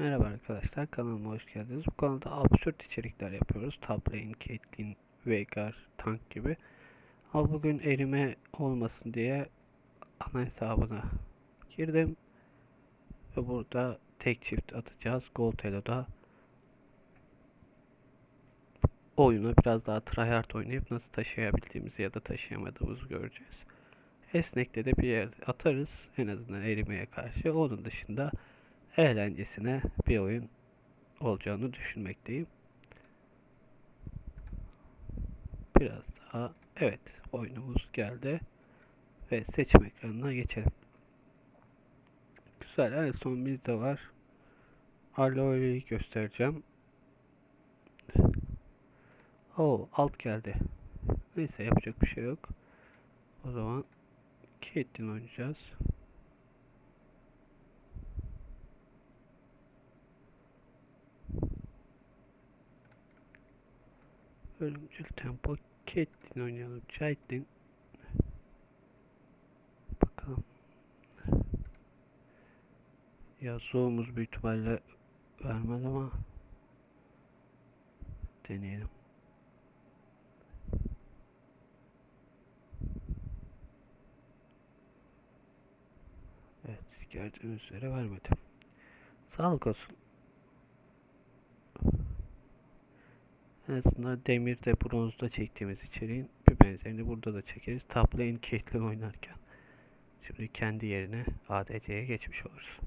Merhaba arkadaşlar, kanalıma hoş geldiniz. Bu kanalda absürt içerikler yapıyoruz. Tablein, Caitlyn, Veigar, Tank gibi. Ama bugün erime olmasın diye ana hesabına girdim. Ve burada tek çift atacağız. Gold Elo'da oyunu biraz daha tryhard oynayıp nasıl taşıyabildiğimizi ya da taşıyamadığımızı göreceğiz. Esnek'te de bir yer atarız. En azından erimeye karşı. Onun dışında eğlencesine bir oyun olacağını düşünmekteyim. Biraz daha evet oyunumuz geldi ve seçim ekranına geçelim. Güzel en son bizde var. Aloe'yi göstereceğim. O alt geldi. Neyse yapacak bir şey yok. O zaman Caitlyn oynayacağız. Ölümcül tempo Caitlyn oynayalım. Caitlyn Bakalım. Ya soğumuz büyük ihtimalle vermez ama deneyelim. Evet gördüğünüz üzere vermedi. Sağlık olsun. Azından demirde bronzda çektiğimiz içeriğin bir benzerini burada da çekeriz. Top lane oynarken. Şimdi kendi yerine ADC'ye geçmiş oluruz.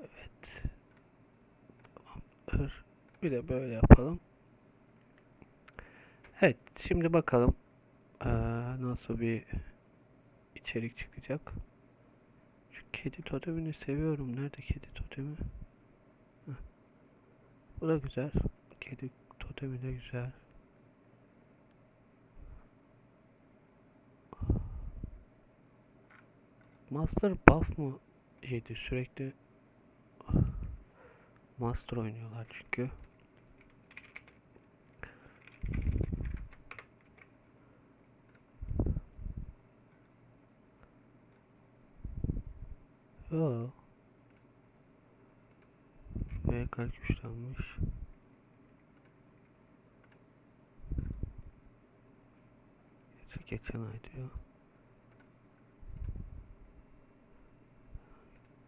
Evet. Tamamdır. Bir de böyle yapalım. Evet. Şimdi bakalım eee, nasıl bir içerik çıkacak. Şu kedi totemini seviyorum. Nerede kedi totemi? Heh. Bu da güzel. Kedi totemi de güzel. Master buff mı yedi? Sürekli Master oynuyorlar çünkü. Yo. Güçlenmiş. Geçen, ay diyor.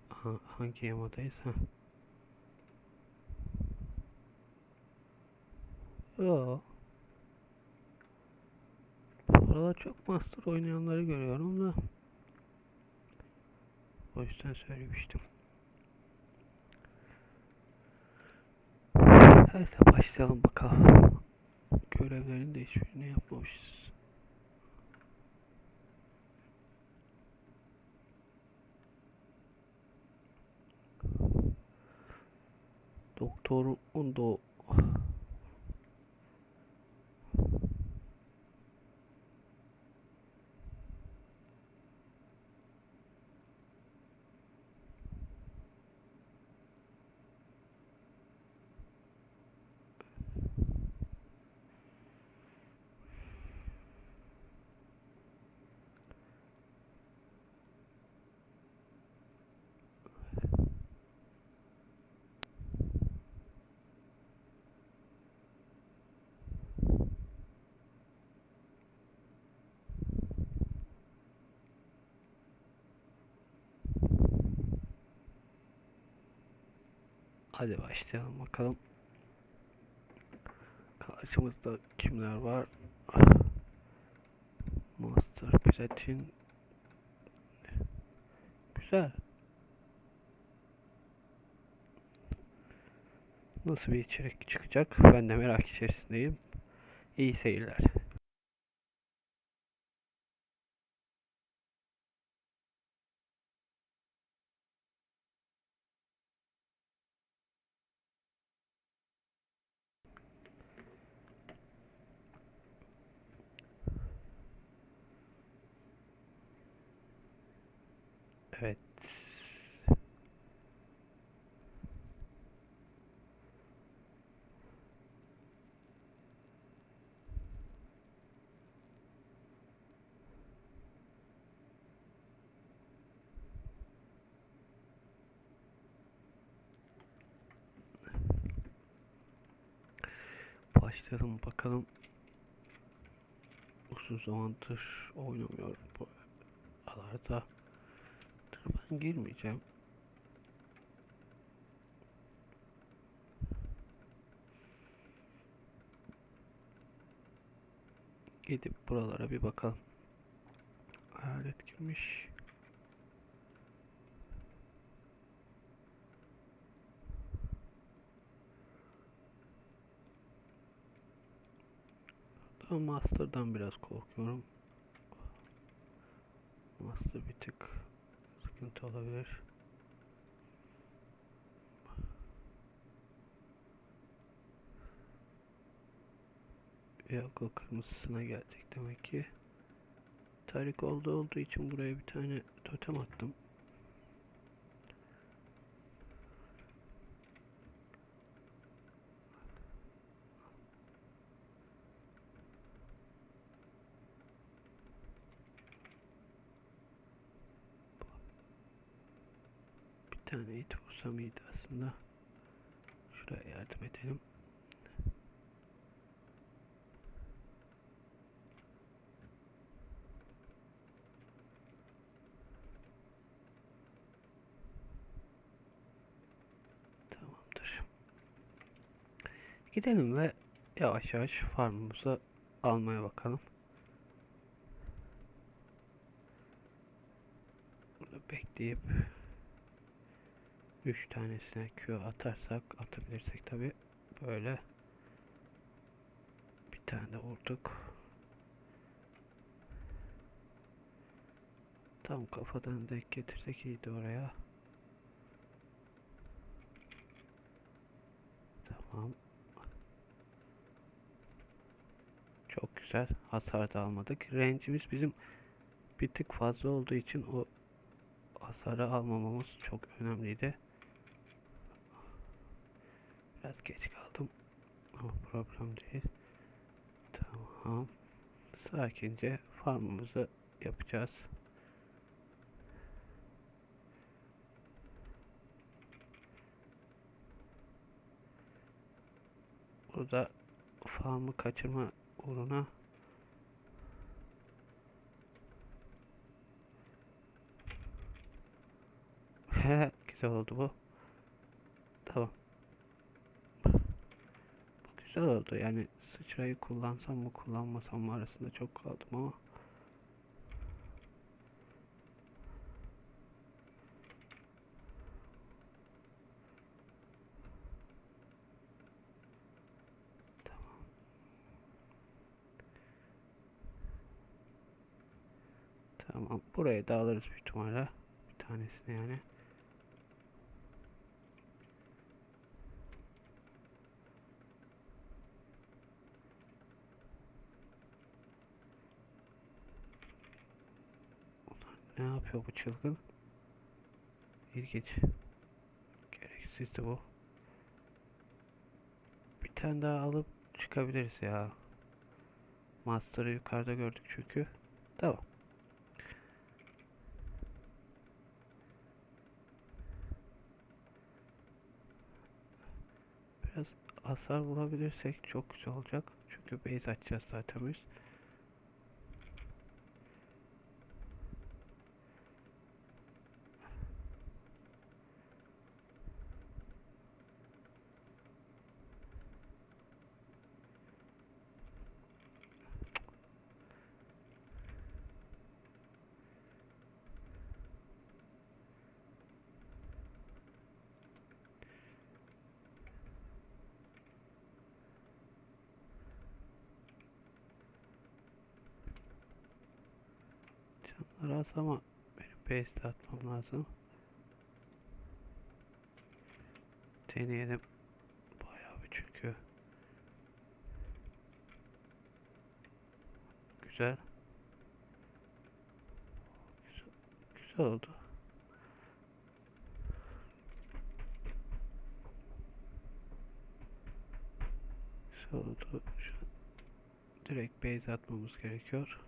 Ha, hangi yamadayız? Ha. Yo. Burada çok master oynayanları görüyorum da. O yüzden söylemiştim. Evet başlayalım bakalım. Görevlerin de hiçbirini yapmamışız. Doktor Undo Hadi başlayalım bakalım. Karşımızda kimler var? Master Platin. Güzel. Nasıl bir içerik çıkacak? Ben de merak içerisindeyim. İyi seyirler. Evet. Başlayalım bakalım. Uzun zamandır oynamıyorum bu aralarda. Ben girmeyeceğim. Gidip buralara bir bakalım. Alet kimmiş? Daha Master'dan biraz korkuyorum. Master bir tık sıkıntı olabilir. Yok o kırmızısına gelecek demek ki. Tarik oldu olduğu için buraya bir tane totem attım. Bir vursam iyiydi aslında. Şuraya yardım edelim. Tamamdır. Gidelim ve yavaş yavaş farmımızı almaya bakalım. Burada bekleyip 3 tanesine Q atarsak atabilirsek tabi böyle bir tane de vurduk. Tam kafadan denk getirsek iyiydi oraya. Tamam. Çok güzel. Hasar da almadık. Range'imiz bizim bir tık fazla olduğu için o hasarı almamamız çok önemliydi. Biraz geç kaldım. Ama problem değil. Tamam. Sakince farmımızı yapacağız. Burada farmı kaçırma uğruna güzel oldu bu. Tamam. Bu güzel oldu. Yani sıçrayı kullansam mı kullanmasam mı arasında çok kaldım ama Tamam. Buraya da alırız büyük ihtimalle. Bir tanesini yani. Ne yapıyor bu çılgın? İlginç. Gereksizdi bu. Bir tane daha alıp çıkabiliriz ya. Master'ı yukarıda gördük çünkü. Tamam. Biraz hasar vurabilirsek çok güzel olacak. Çünkü base açacağız zaten biz. Biraz ama benim paste atmam lazım. Deneyelim. Bayağı bir çünkü. Güzel. Güzel, güzel oldu. Güzel oldu. Direkt base atmamız gerekiyor.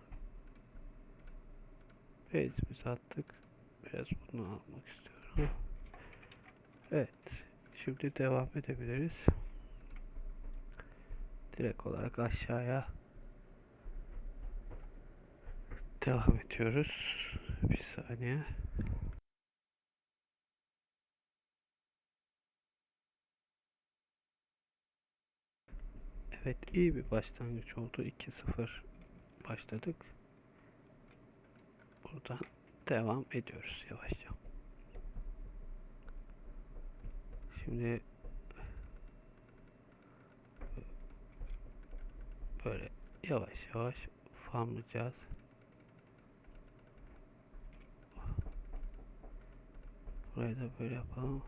Base'imizi attık. Biraz bunu almak istiyorum. Evet. Şimdi devam edebiliriz. Direkt olarak aşağıya devam ediyoruz. Bir saniye. Evet iyi bir başlangıç oldu. 2-0 başladık. Buradan devam ediyoruz yavaşça. Şimdi böyle yavaş yavaş farmlayacağız. Burayı da böyle yapalım.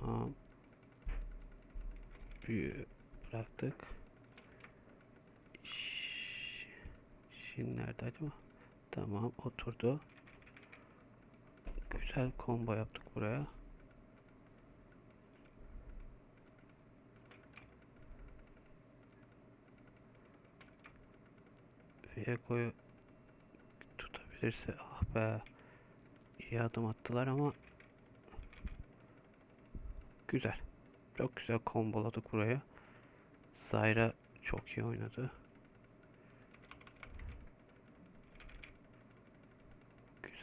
Tamam. Büyü bıraktık. Şimdi nerede acaba? Tamam oturdu. Güzel combo yaptık buraya. Viego'yu tutabilirse ah be iyi adım attılar ama güzel. Çok güzel komboladık buraya. Zyra çok iyi oynadı.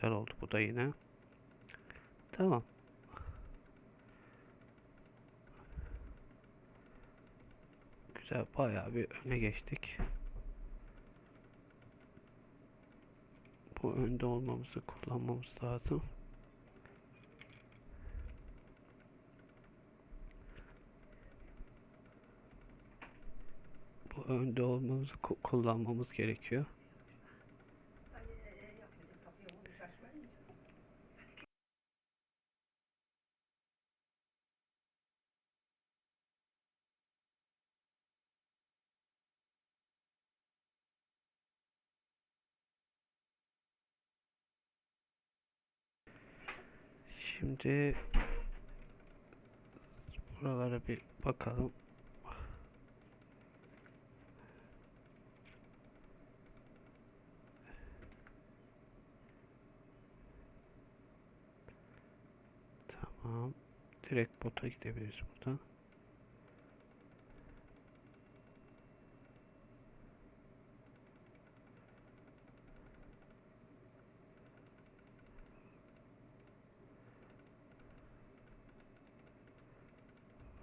Güzel oldu bu da yine. Tamam. Güzel bayağı bir öne geçtik. Bu önde olmamızı kullanmamız lazım. Bu önde olmamızı ku- kullanmamız gerekiyor. Şimdi buralara bir bakalım. Tamam. Direkt bota gidebiliriz buradan.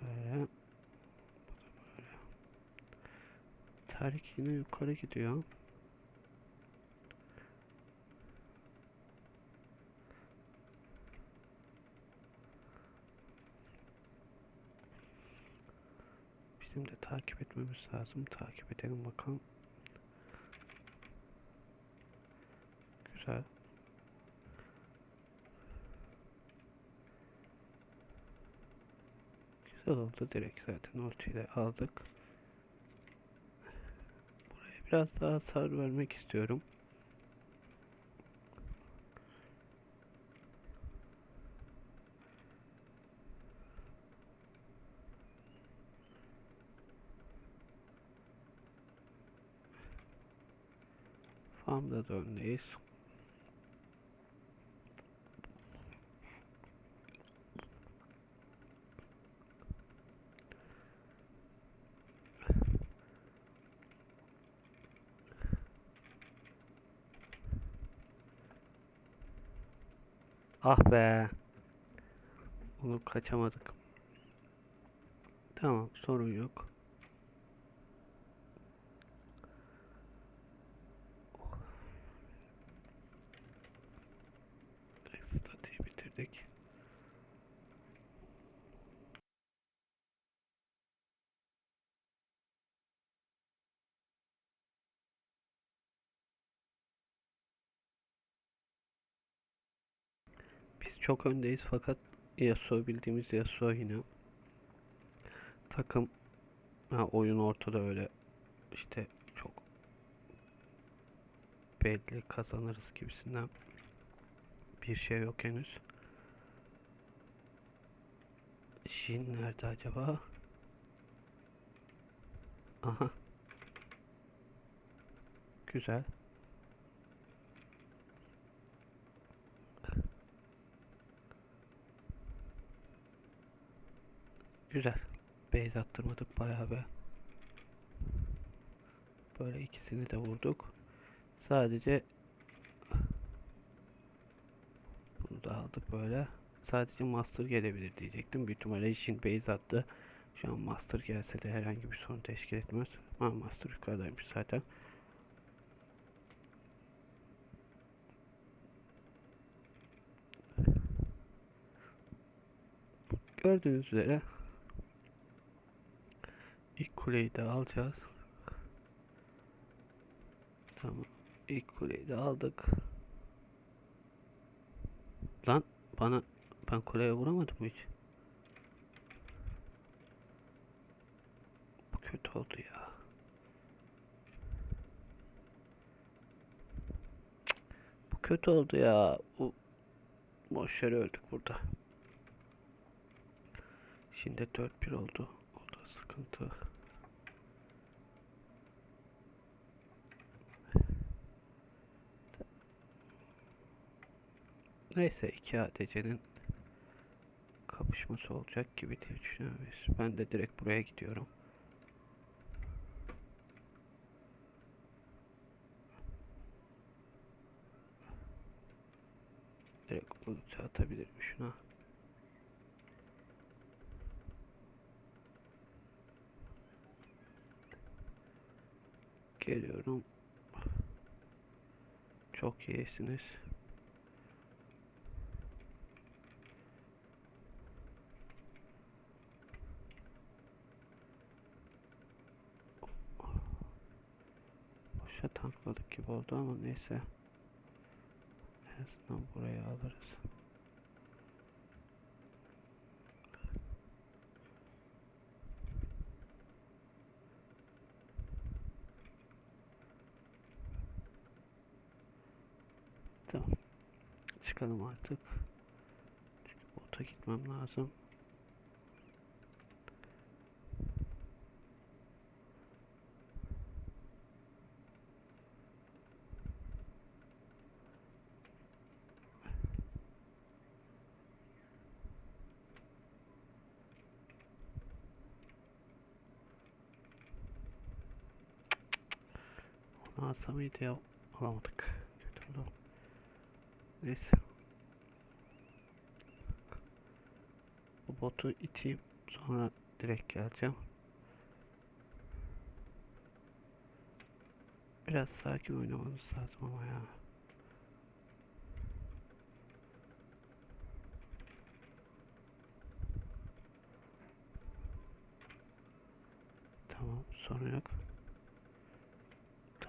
Böyle. Bu da böyle. Tarık yine yukarı gidiyor. Bizim de takip etmemiz lazım. Takip edelim bakalım. Güzel. Güzel oldu. Direkt zaten ultiyle aldık. Biraz daha hasar vermek istiyorum. Farmda da öndeyiz. Ah be. Onu kaçamadık. Tamam sorun yok. Çok öndeyiz fakat Yasuo bildiğimiz Yasuo yine. Takım ha, oyun ortada öyle işte çok belli kazanırız gibisinden bir şey yok henüz. Jin nerede acaba? Aha. Güzel. Güzel. Base attırmadık bayağı be. Böyle ikisini de vurduk. Sadece bunu da aldık böyle. Sadece Master gelebilir diyecektim. Büyük ihtimalle için base attı. Şu an Master gelse de herhangi bir sorun teşkil etmez. Ha Master yukarıdaymış zaten. Gördüğünüz üzere ilk kuleyi de alacağız. Tamam. İlk kuleyi de aldık. Lan bana ben kuleye vuramadım hiç? Bu kötü oldu ya. Bu kötü oldu ya. Bu boş yere öldük burada. Şimdi 4-1 oldu. O da sıkıntı. Neyse iki ADC'nin kapışması olacak gibi diye düşünüyorum. Ben de direkt buraya gidiyorum. Direkt ulti atabilirim şuna. Geliyorum. Çok iyisiniz. Boşa tankladık gibi oldu ama neyse. En azından burayı alırız. Tamam. Çıkalım artık. Çünkü bota gitmem lazım. Onu alsam mıydı ya? Alamadık. Kötü oldu. Neyse. Bu botu iteyim. Sonra direkt geleceğim. Biraz sakin oynamamız lazım ama ya. Tamam, sorun yok.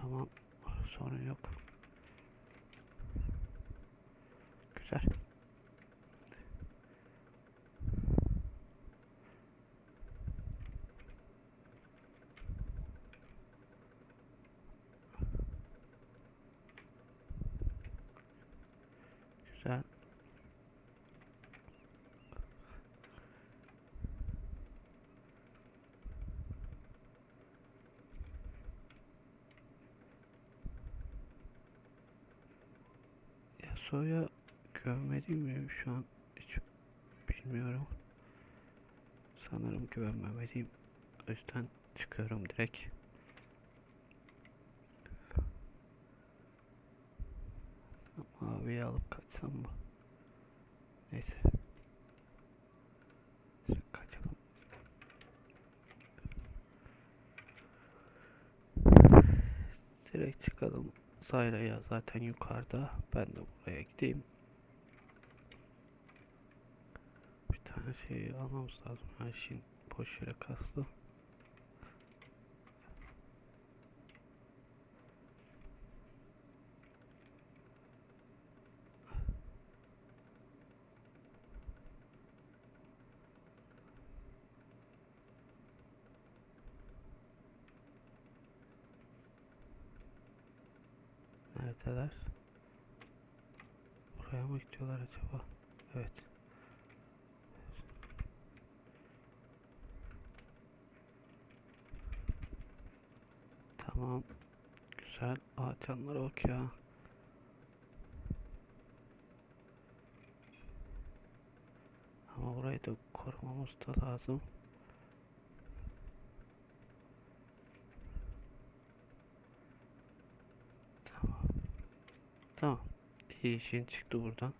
Tamam, sorun yok. Güzel. Güzel. Yasuo'ya güvenmeliyim mi şu an hiç bilmiyorum. Sanırım güvenmemeliyim. O yüzden çıkıyorum direkt. Maviyi alıp kaçsam mı? Neyse. Direkt Kaçalım. Direkt çıkalım. Zayra'ya zaten yukarıda. Ben de buraya gideyim. Bir tane şey almamız lazım. Her şeyin boş yere kastı. Neredeler? Buraya mı gidiyorlar acaba? Evet. Tamam. Ağaçanlara bak ya. Ama burayı da korumamız da lazım. Tamam. Tamam. İyi işin çıktı buradan.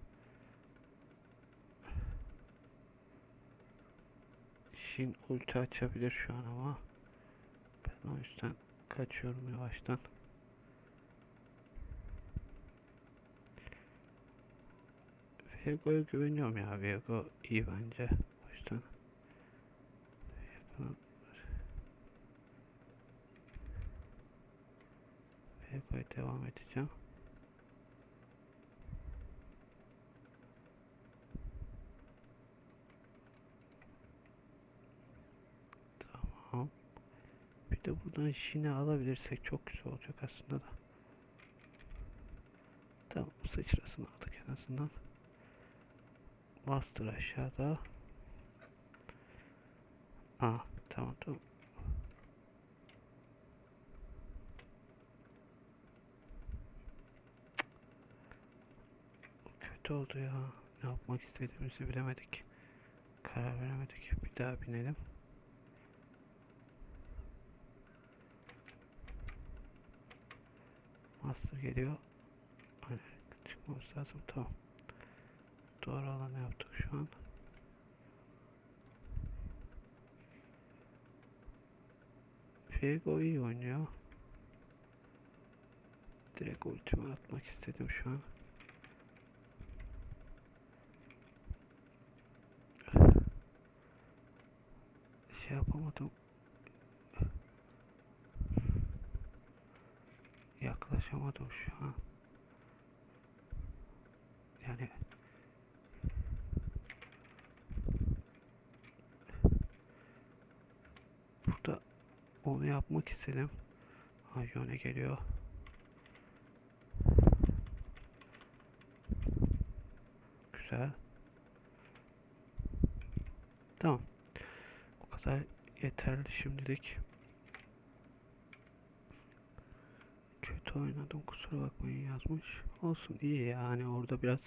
Shin ulti açabilir şu an ama ben o yüzden kaçıyorum yavaştan. Virgo'ya güveniyorum ya. Virgo iyi bence. O yüzden Virgo Virgo'ya devam edeceğim. Tamam. Bir de buradan Shin'i alabilirsek çok güzel olacak aslında da. Tamam sıçrasını aldık en azından. Master aşağıda. Aa tamam tamam. Kötü oldu ya. Ne yapmak istediğimizi bilemedik. Karar veremedik. Bir daha binelim. Master geliyor. Aynen, çıkmamız lazım. Tamam. Doğru alanı yaptık şu an. Viego iyi oynuyor. Direkt ultimi atmak istedim şu an. Şey yapamadım. Yaklaşamadım şu an. Yani burada onu yapmak istedim. Ha yöne geliyor. Güzel. Tamam. Bu kadar yeterli şimdilik. Kötü oynadım kusura bakmayın yazmış. Olsun iyi yani orada biraz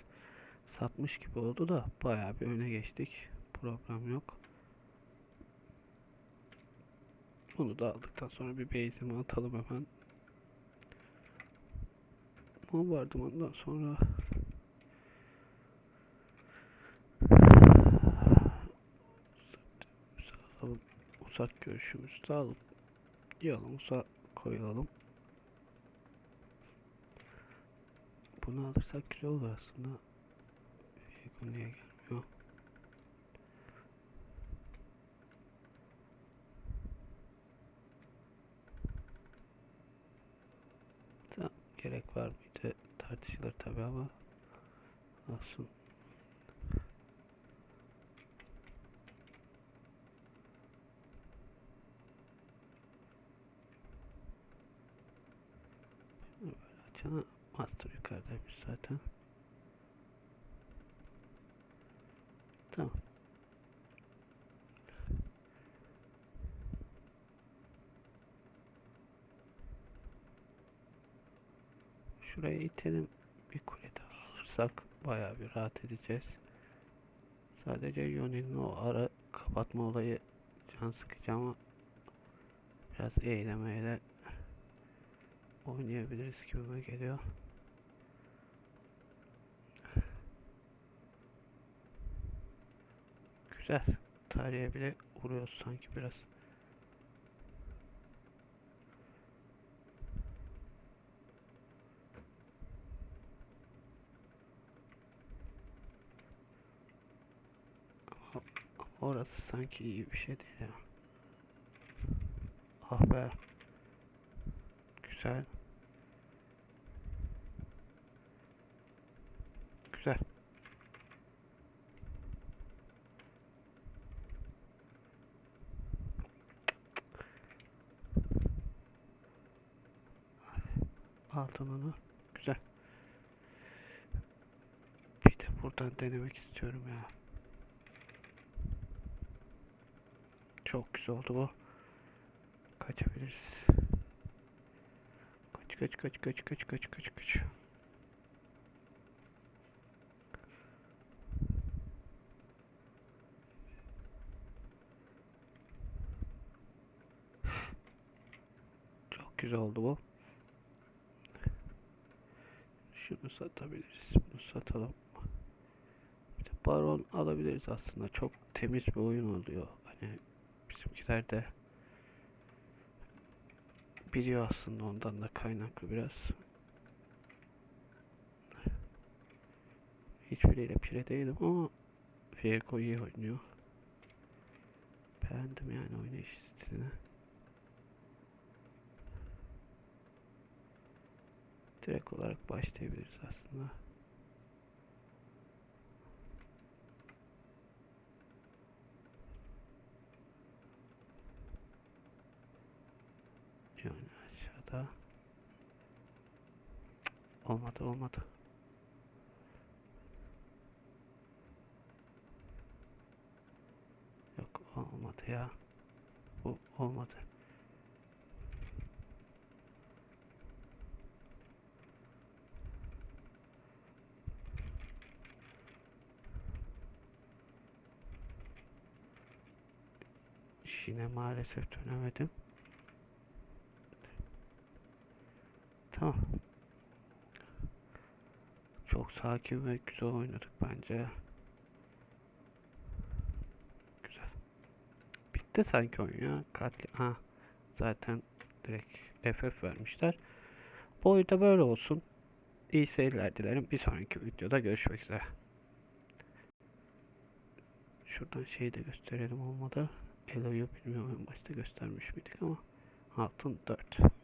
satmış gibi oldu da bayağı bir öne geçtik. Problem yok. Bunu da aldıktan sonra bir base'imi atalım hemen. Ne vardı ondan sonra? Sağlık, uzak görüşümüzü sağlık. Yanımıza koyalım. Bunu alırsak güzel olur aslında. Yakın niye gelmiyor? Tamam, gerek var mıydı tartışılır tabi ama olsun. Böyle açana master yukarıdaymış zaten. Tamam. Şuraya itelim. Bir kule daha alırsak bayağı bir rahat edeceğiz. Sadece Yoni'nin o ara kapatma olayı can sıkıcı ama biraz eğlemeyle oynayabiliriz gibime geliyor. Güzel. Tarihe bile vuruyoruz sanki biraz. Ama Orası sanki iyi bir şey değil ya. Ah be. Güzel. Güzel. Aldın onu. Güzel. Bir de buradan denemek istiyorum ya. Çok güzel oldu bu. Kaçabiliriz. kaç kaç kaç kaç kaç kaç kaç. Çok güzel oldu bu. Şunu satabiliriz. Bunu satalım. Bir de baron alabiliriz aslında. Çok temiz bir oyun oluyor. Hani bizimkiler de biliyor aslında ondan da kaynaklı biraz. Hiçbiriyle pire değilim ama Viego iyi oynuyor. Beğendim yani oynayış stilini. Direkt olarak başlayabiliriz aslında. Yani Cık, Olmadı olmadı. Yok olmadı ya. Bu olmadı. Yine maalesef dönemedim. Tamam. Çok sakin ve güzel oynadık bence. Güzel. Bitti sanki oyun ya. Katli. Ha. Zaten direkt FF vermişler. Bu oyunda böyle olsun. İyi seyirler dilerim. Bir sonraki videoda görüşmek üzere. Şuradan şeyi de gösterelim olmadı. Elo'yu bilmiyorum başta göstermiş miydik ama altın 4.